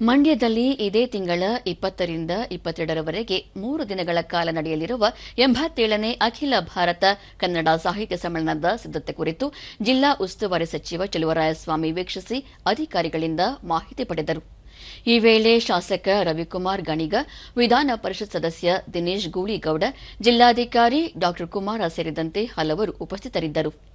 ಮಂಡ್ಯದಲ್ಲಿ ಇದೇ ತಿಂಗಳ ಇಪ್ಪತ್ತರಿಂದ ಇಪ್ಪತ್ತೆರಡರವರೆಗೆ ಮೂರು ದಿನಗಳ ಕಾಲ ನಡೆಯಲಿರುವ ಎಂಬತ್ತೇಳನೇ ಅಖಿಲ ಭಾರತ ಕನ್ನಡ ಸಾಹಿತ್ಯ ಸಮ್ಮೇಳನದ ಸಿದ್ದತೆ ಕುರಿತು ಜಿಲ್ಲಾ ಉಸ್ತುವಾರಿ ಸಚಿವ ಚಲುವರಾಯಸ್ವಾಮಿ ವೀಕ್ಷಿಸಿ ಅಧಿಕಾರಿಗಳಿಂದ ಮಾಹಿತಿ ಪಡೆದರು. ಈ ವೇಳೆ ಶಾಸಕ ರವಿಕುಮಾರ್ ಗಣಿಗ, ವಿಧಾನ ಪರಿಷತ್ ಸದಸ್ಯ ದಿನೇಶ್ ಗೂಳಿಗೌಡ, ಜಿಲ್ಲಾಧಿಕಾರಿ ಡಾ ಕುಮಾರ ಸೇರಿದಂತೆ ಹಲವರು ಉಪಸ್ಥಿತರಿದ್ದರು.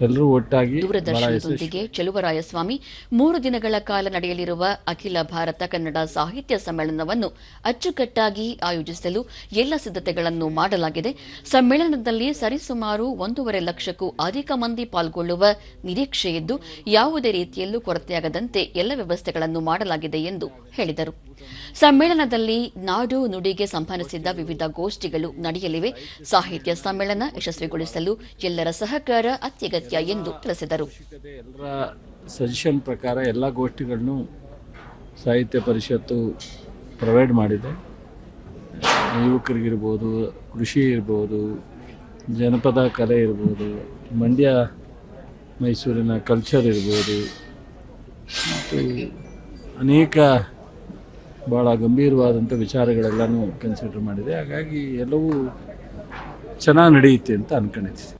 ಎಲ್ಲರೂ ಒಟ್ಟಾಗಿ ದೂರದರ್ಶನದೊಂದಿಗೆ ಚಲುವರಾಯಸ್ವಾಮಿ ಮೂರು ದಿನಗಳ ಕಾಲ ನಡೆಯಲಿರುವ ಅಖಿಲ ಭಾರತ ಕನ್ನಡ ಸಾಹಿತ್ಯ ಸಮ್ಮೇಳನವನ್ನು ಅಚ್ಚುಕಟ್ಟಾಗಿ ಆಯೋಜಿಸಲು ಎಲ್ಲ ಸಿದ್ಧತೆಗಳನ್ನು ಮಾಡಲಾಗಿದೆ. ಸಮ್ಮೇಳನದಲ್ಲಿ ಸರಿಸುಮಾರು ಒಂದೂವರೆ ಲಕ್ಷಕ್ಕೂ ಅಧಿಕ ಮಂದಿ ಪಾಲ್ಗೊಳ್ಳುವ ನಿರೀಕ್ಷೆಯಿದ್ದು ಯಾವುದೇ ರೀತಿಯಲ್ಲೂ ಕೊರತೆಯಾಗದಂತೆ ಎಲ್ಲ ವ್ಯವಸ್ಥೆಗಳನ್ನು ಮಾಡಲಾಗಿದೆ ಎಂದು ಹೇಳಿದರು. ಸಮ್ಮೇಳನದಲ್ಲಿ ನಾಡು ನುಡಿಗೆ ಸಂಬಂಧಿಸಿದ ವಿವಿಧ ಗೋಷ್ಠಿಗಳು ನಡೆಯಲಿವೆ. ಸಾಹಿತ್ಯ ಸಮ್ಮೇಳನ ಯಶಸ್ವಿಗೊಳಿಸಲು ಎಲ್ಲರ ಸಹಕಾರ ಅತ್ಯಗತ್ಯ ಎಂದು ತಿಳಿಸಿದರು. ಎಲ್ಲರ ಸಜೆಷನ್ ಪ್ರಕಾರ ಎಲ್ಲ ಗೋಷ್ಠಿಗಳನ್ನು ಸಾಹಿತ್ಯ ಪರಿಷತ್ತು ಪ್ರೊವೈಡ್ ಮಾಡಿದೆ. ಯುವಕರಿಗಿರ್ಬೋದು, ಕೃಷಿ ಇರ್ಬೋದು, ಜನಪದ ಕಲೆ ಇರ್ಬೋದು, ಮಂಡ್ಯ, ಮೈಸೂರಿನ ಕಲ್ಚರ್ ಇರ್ಬೋದು, ಮತ್ತು ಅನೇಕ ಭಾಳ ಗಂಭೀರವಾದಂಥ ವಿಚಾರಗಳೆಲ್ಲನೂ ಕನ್ಸಿಡರ್ ಮಾಡಿದೆ. ಹಾಗಾಗಿ ಎಲ್ಲವೂ ಚೆನ್ನಾಗಿ ನಡೆಯುತ್ತೆ ಅಂತ ಅಂದ್ಕೊಂಡಿದ್ದೀನಿ